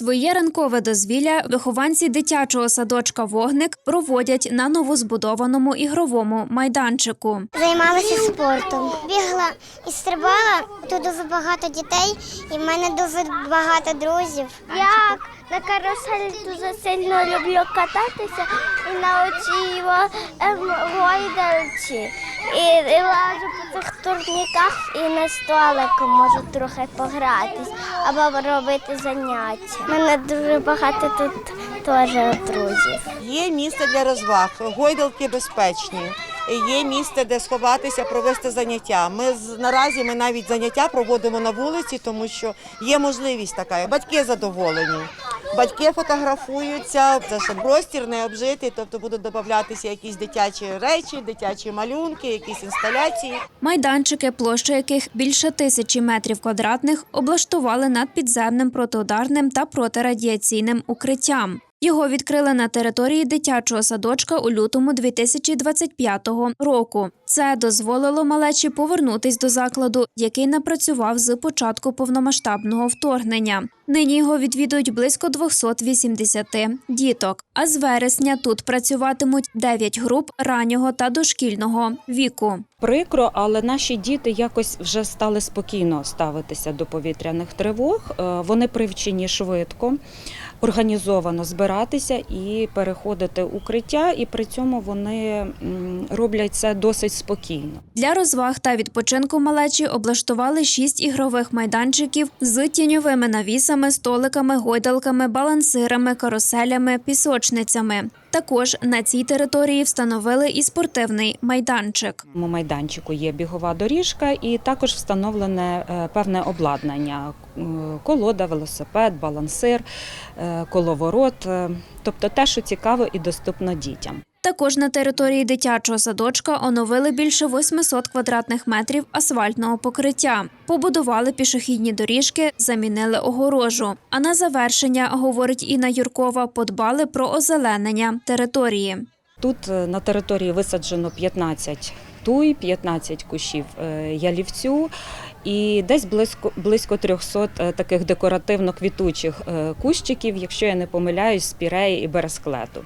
Своє ранкове дозвілля вихованці дитячого садочка Вогник проводять на новозбудованому ігровому майданчику. Займалася спортом. Бігла і стрибала. Тут дуже багато дітей, і в мене дуже багато друзів. Я на каруселі дуже сильно люблю кататися і на оцій ем, гойдалці. І, і лажу по цих турніках і на столику можу трохи погратись або робити заняття. Мене дуже багато тут теж друзів. Є місце для розваг, гойдалки безпечні. Є місце, де сховатися, провести заняття. Ми наразі ми навіть заняття проводимо на вулиці, тому що є можливість така. Батьки задоволені. Батьки фотографуються, це що простір не обжитий, тобто будуть додатися якісь дитячі речі, дитячі малюнки, якісь інсталяції. Майданчики, площа яких більше тисячі метрів квадратних, облаштували над підземним протиударним та протирадіаційним укриттям. Його відкрили на території дитячого садочка у лютому 2025 року. Це дозволило малечі повернутись до закладу, який напрацював з початку повномасштабного вторгнення. Нині його відвідують близько 280 діток. А з вересня тут працюватимуть 9 груп раннього та дошкільного віку. Прикро, але наші діти якось вже стали спокійно ставитися до повітряних тривог. Е, Вони привчені швидко, організовано збиратися і переходити укриття, і при цьому вони роблять це досить спокійно. Для розваг та відпочинку малечі облаштували шість ігрових майданчиків з тіньовими навісами, столиками, гойдалками, балансирами, каруселями, пісочницями. Також на цій території встановили і спортивний майданчик. У майданчику є бігова доріжка і також встановлене е, певне обладнання: е, колода, велосипед, балансир, е, коловорот, тобто те, що цікаво і доступно дітям. Також на території дитячого садочка оновили більше 800 квадратних метрів асфальтного покриття, побудували пішохідні доріжки, замінили огорожу. А на завершення, говорить Інна Юркова, подбали про озеленення території. Тут е, на території висаджено 15 туй, 15 кущів е, ялівцю і десь близько, близько 300 е, таких декоративно-квітучих е, кущиків, якщо я не помиляюсь, з піреї і бересклету.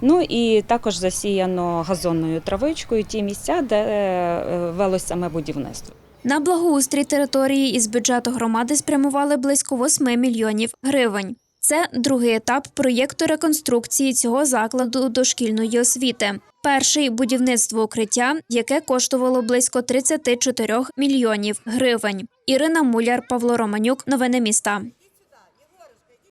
Ну і також засіяно газонною травичкою ті місця, де велось саме будівництво. На благоустрій території із бюджету громади спрямували близько 8 мільйонів гривень. Це другий етап проєкту реконструкції цього закладу дошкільної освіти. Перший будівництво укриття, яке коштувало близько 34 мільйонів гривень. Ірина Муляр, Павло Романюк. Новини міста.